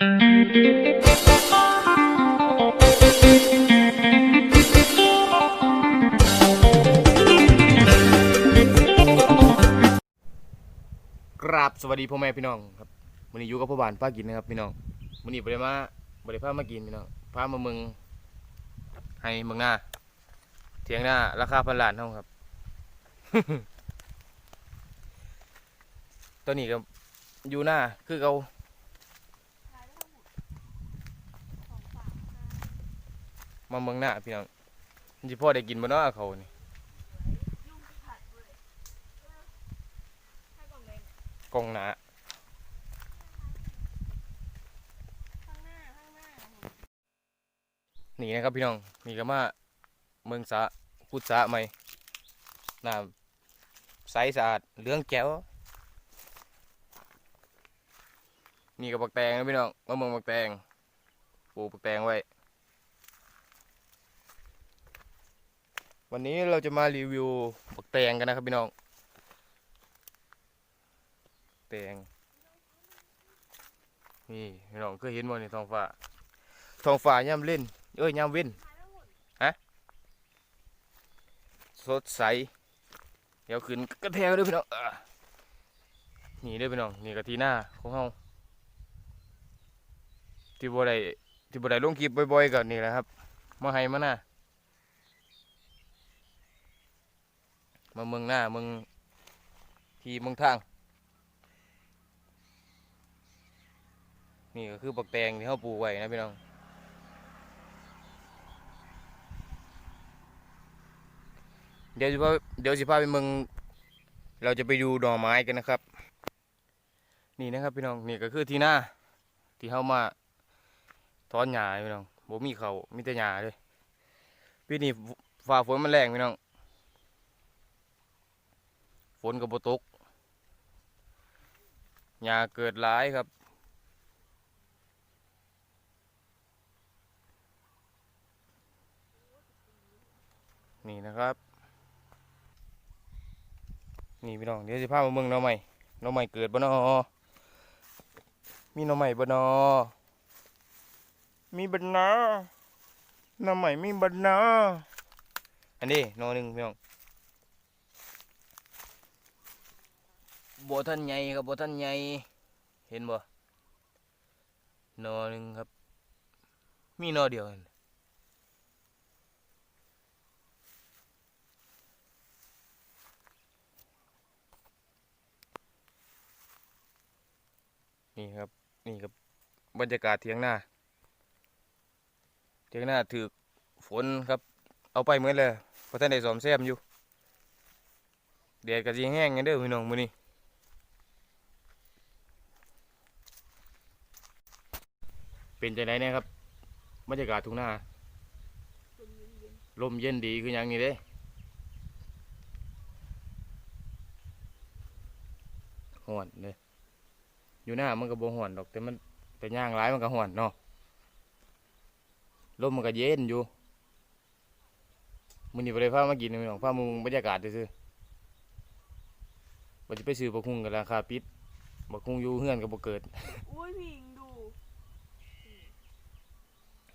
กราบสวัสดีพ่อแม่พี่น้องครับวันนี้อยู่กับพ่อบ้านป้ากินนะครับพี่น้องวันนี้บริมาบริพามากินพี่น้องพามาเมืองให้เมืองหน้าเถียงหน้า ราคาพันล้านเท่าครับ ตอนนี้ก็อยู่หน้าคือเขา มาเมืองหน้าพี่น้องมันจะพ่อได้กินบ่เนาะเขานี่กองหนาหน้าข้างหน้านี่นะครับพี่น้องนี่ก็มาเมืองสะพุทธสะใหม่น้ำใสสะอาดเหลืองแก้วนี่กับบักแตงนะพี่น้องมาเมืองบักแตงปลูกบักแตงไว้ วันนี้เราจะมารีวิวบักแตงกันนะครับพี่น้อง แตง นี่พี่น้องเคยเห็นบ่ในท้องฟ้าท้องฟ้ายามเล่น เอ้ยยามเว้นฮะสดใส เดี๋ยวขึ้นกระแทกด้วยพี่น้องนี่ด้วยพี่น้อง นี่กะทีหน้าของเฮาที่บ่ได้ที่บ่ได้ลงคลิปบ่อยๆก็นี่แหละครับมาให้มาหน้า มาเมืองหน้าเมืองที่เมืองทาง นี่ก็คือบักแตงที่เฮาปลูกไว้นะพี่น้องเดี๋ยวสิพาเดี๋ยวสิพาไปเมืองเราจะไปดูดอกไม้กันนะครับ นี่นะครับพี่น้องนี่ก็คือที่หน้าที่เข้ามาถอนหญ้าพี่น้องบ่มีเขามีแต่หญ้าเลยปีนี้ฟ้าฝนมันแรงพี่น้อง ฝนก็บ่ตกหญ้าเกิดหลายครับ นี่นะครับ นี่พี่น้องเดี๋ยวสิพามาเมืองหน้องใหม่น้องใหม่เกิดบ่นอมีหน้องใหม่บ่นอมีบ่นอหน้องใหม่มีบ่นออันนี้หนอหนึ่งพี่น้อง บท่านใหญ่ครับบท่านใหญ่เห็นบ่นอหนึ่งครับ มีนอเดียวนั่นนี่ครับนี่ครับบรรยากาศเทียงหน้าเทียงหน้าถือฝนครับ เอาไปเหมือนเลยเพราะท่านได้สอมแซมอยู่แดดก็สิแห้งกันเด้อพี่น้องมื้อนี้ เป็นจังไดเนี่ยครับบรรยากาศทุ่งนาลมเย็นดีคือหยังนี่เด้ฮ้อนเลยอยู่หน้ามันก็บ่ห่อนดอกแต่มันแต่ย่างร้ายมันก็ห่อนเนาะลมมันก็เย็นอยู่มื้อนี้บ่ได้ามากินนี่น้องพามามึงบรรยากาศซื่อๆบ่สิไปซื้อบักฮุ่งกันราคาปิดบักฮุ่งอยู่เฮือนก็บ่เกิดอุ้ยพิงดู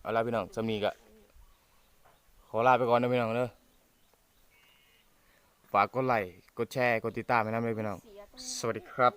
เอาละพี่น้องสำนีก็ขอลาไปก่อนนะพี่น้องเด้อฝากกดไลค์กดแชร์กดติดตามให้นำเลยพี่น้อง สวัสดีครับ